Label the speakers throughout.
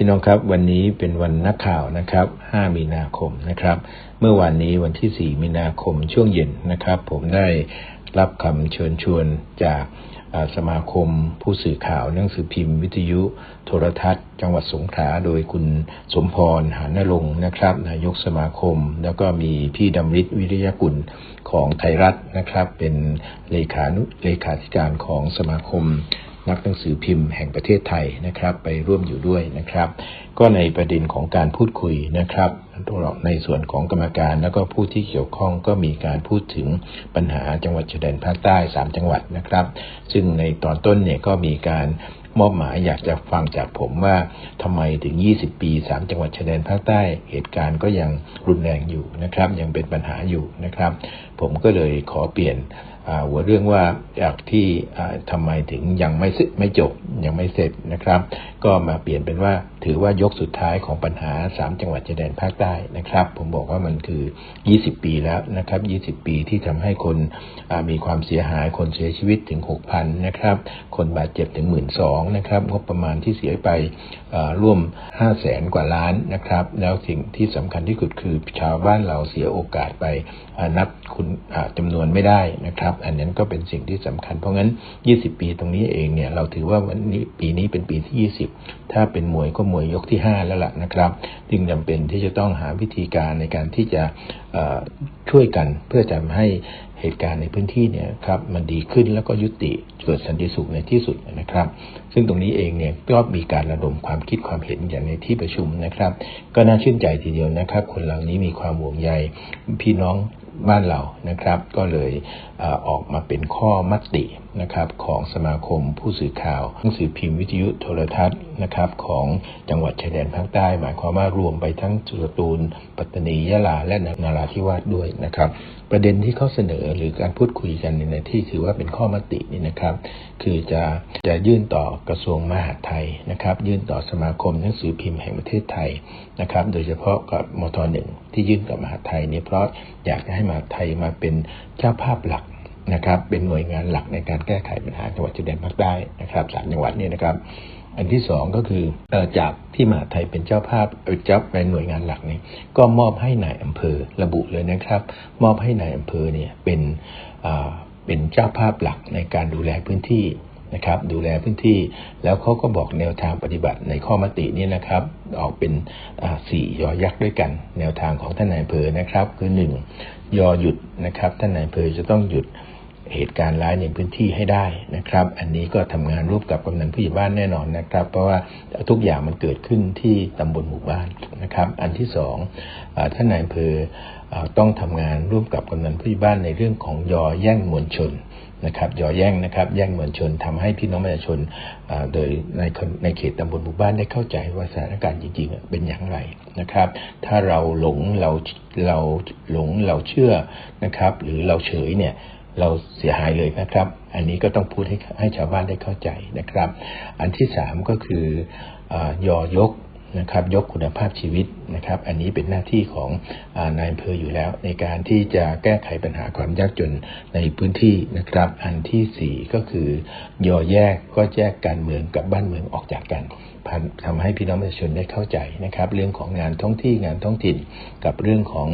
Speaker 1: พี่น้องครับวันนี้เป็นวันนักข่าวนะครับ 5 มีนาคมนะครับ เมื่อวานนี้วันที่ 4 มีนาคมช่วงเย็นนะครับ ผมได้รับคำเชิญชวนจากสมาคมผู้สื่อข่าวหนังสือพิมพ์ วิทยุโทรทัศน์ จังหวัดสงขลาโดยคุณสมพรหานรงค์นะครับ นายกสมาคม แล้วก็มีพี่ดำริศวิริยกุลของไทยรัฐนะครับ เป็นเลขานุเลขาธิการของสมาคม นักหนังสือพิมพ์แห่งประเทศไทยนะครับ ไปร่วมอยู่ด้วยนะครับ ก็ในประเด็นของการพูดคุยนะครับในส่วนของกรรมการแล้วก็ผู้ที่เกี่ยวข้องก็มีการพูดถึงปัญหาจังหวัดชายแดนภาคใต้ 3 จังหวัดนะครับ ซึ่งในตอนต้นเนี่ยก็มีการมอบหมายอยากจะฟังจากผมว่าทำไมถึง 20 ปี 3 จังหวัดชายแดนภาคใต้เหตุการณ์ก็ยังรุนแรงอยู่นะครับ ยังเป็นปัญหาอยู่นะครับ ผมก็เลยขอเปลี่ยน หัวเรื่องว่าจากที่ทำไมถึงยังไม่ไม่จบยังไม่เสร็จนะครับ ก็มาเปลี่ยนเป็นว่าถือว่ายกสุดท้ายของปัญหา 3 จังหวัดชายแดนภาคใต้นะครับ ผมบอกว่ามันคือ 20 ปีแล้วนะครับ 20 ปีที่ทำให้คนมีความเสียหายคนเสียชีวิตถึง 6,000 นะครับ คนบาดเจ็บถึง 1 2 0 0 0นะครับงบประมาณที่เสียไปร่วม 5 0 0แสนกว่าล้านนะครับ แล้วสิ่งที่สำคัญที่สุดคือชาวบ้านเราเสียโอกาสไปนับคุณจำนวนไม่ได้นะครับอันนั้นก็เป็นสิ่งที่สำคัญ เพราะงั้น 20 ปีตรงนี้เองเนี่ยเราถือว่าวันนี้ปีนี้เป็นปีที่ 20 ถ้าเป็นมวยก็มวยยกที่ 5 แล้วล่ะนะครับจึงจำเป็นที่จะต้องหาวิธีการในการที่จะช่วยกันเพื่อจะให้เหตุการณ์ในพื้นที่เนี่ยครับมันดีขึ้นแล้วก็ยุติเกิดสันติสุขในที่สุดนะครับ ซึ่งตรงนี้เองเนี่ยก็มีการระดมความคิดความเห็นอย่างในที่ประชุมนะครับ ก็น่าชื่นใจทีเดียวนะครับ คนเหล่านี้มีความห่วงใยพี่น้อง บ้านเรานะครับ ก็เลยออกมาเป็นข้อมตินะครับของสมาคมผู้สื่อข่าวหนังสือพิมพ์วิทยุโทรทัศน์นะครับของจังหวัดชายแดนภาคใต้ หมายความว่ารวมไปทั้งสุรตูลปัตตานียะลา และนาราธิวาสด้วยนะครับ ประเด็นที่เขาเสนอหรือการพูดคุยกันในที่ถือว่าเป็นข้อมตินี่นะครับ คือจะจะยื่นต่อกระทรวงมหาดไทยนะครับ ยื่นต่อสมาคมหนังสือพิมพ์แห่งประเทศไทยนะครับ โดยเฉพาะกับมทหนึ่งที่ยื่นกับมหาดไทยเนี่ยเพราะอยากจะให้มหาไทยมาเป็นเจ้าภาพหลักนะครับ เป็นหน่วยงานหลักในการแก้ไขปัญหาจังหวัดชายแดนภาคใต้นะครับสามจังหวัดนี้นะครับ อันที่สองก็คือจากที่มหาไทยเป็นเจ้าภาพเจ้าเป็นหน่วยงานหลักนี่ก็มอบให้นายอำเภอระบุเลยนะครับ มอบให้นายอำเภอเนี่ยเป็นเป็นเจ้าภาพหลักในการดูแลพื้นที่ นะครับดูแลพื้นที่ แล้วเขาก็บอกแนวทางปฏิบัติในข้อมตินี้นะครับ ออกเป็นสี่ยอยักษ์ด้วยกัน แนวทางของท่านนายเภอนะครับ คือหนึ่งยอหยุดนะครับ ท่านนายเภอจะต้องหยุดเหตุการณ์ร้ายในพื้นที่ให้ได้นะครับ อันนี้ก็ทำงานร่วมกับกำนันผู้ใหญ่บ้านแน่นอนนะครับ เพราะว่าทุกอย่างมันเกิดขึ้นที่ตำบลหมู่บ้านนะครับ อันที่สองท่านนายอำเภอ ต้องทำงานร่วมกับกำนันผู้ใหญ่บ้านในเรื่องของยอแย่งมวลชนนะครับยอแย่งนะครับแย่งมวลชนทำให้พี่น้องประชาชนโดยในในเขตตำบลหมู่บ้านได้เข้าใจว่าสถานการณ์จริงๆเป็นอย่างไรนะครับ ถ้าเราหลงเราเราหลงเราเชื่อนะครับ หรือเราเฉยเนี่ยเราเสียหายเลยนะครับ อันนี้ก็ต้องพูดให้ให้ชาวบ้านได้เข้าใจนะครับ อันที่สามก็คือยอยก นะครับยกคุณภาพชีวิตนะครับ อันนี้เป็นหน้าที่ของอนายอำเภออยู่แล้ว ในการที่จะแก้ไขปัญหาความยากจนในพื้นที่นะครับ อันที่สี่ก็คือย่อแยกก็แยกการเมืองกับบ้านเมืองออกจากกัน ทำให้พี่น้องประชาชนได้เข้าใจนะครับ เรื่องของงานท้องที่งานท้องถิ่น กับเรื่องของ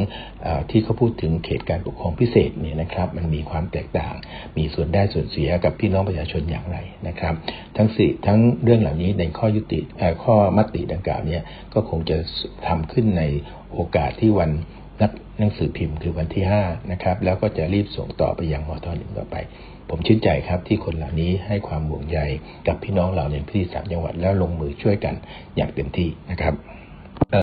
Speaker 1: อที่เขาพูดถึงเขตการปกครองพิเศษเนี่ยนะครับ มันมีความแตกต่าง มีส่วนได้ส่วนเสียกับพี่น้องประชาชนอย่างไรนะครับ ทั้งสี่ทั้งเรื่องเหล่านี้ในข้อยุติข้อมติดังกล่าวเนี้ก็คงจะทำขึ้นในโอกาสที่วันนักหนังสือพิมพ์คือวันที่5นะครับแล้วก็จะรีบส่งต่อไปยังมอทอหนึ่งต่อไป ผมชื่นใจครับที่คนเหล่านี้ให้ความห่วงใยกับพี่น้องเราในพื้นที่สามจังหวัดแล้วลงมือช่วยกันอย่างเต็มที่นะครับ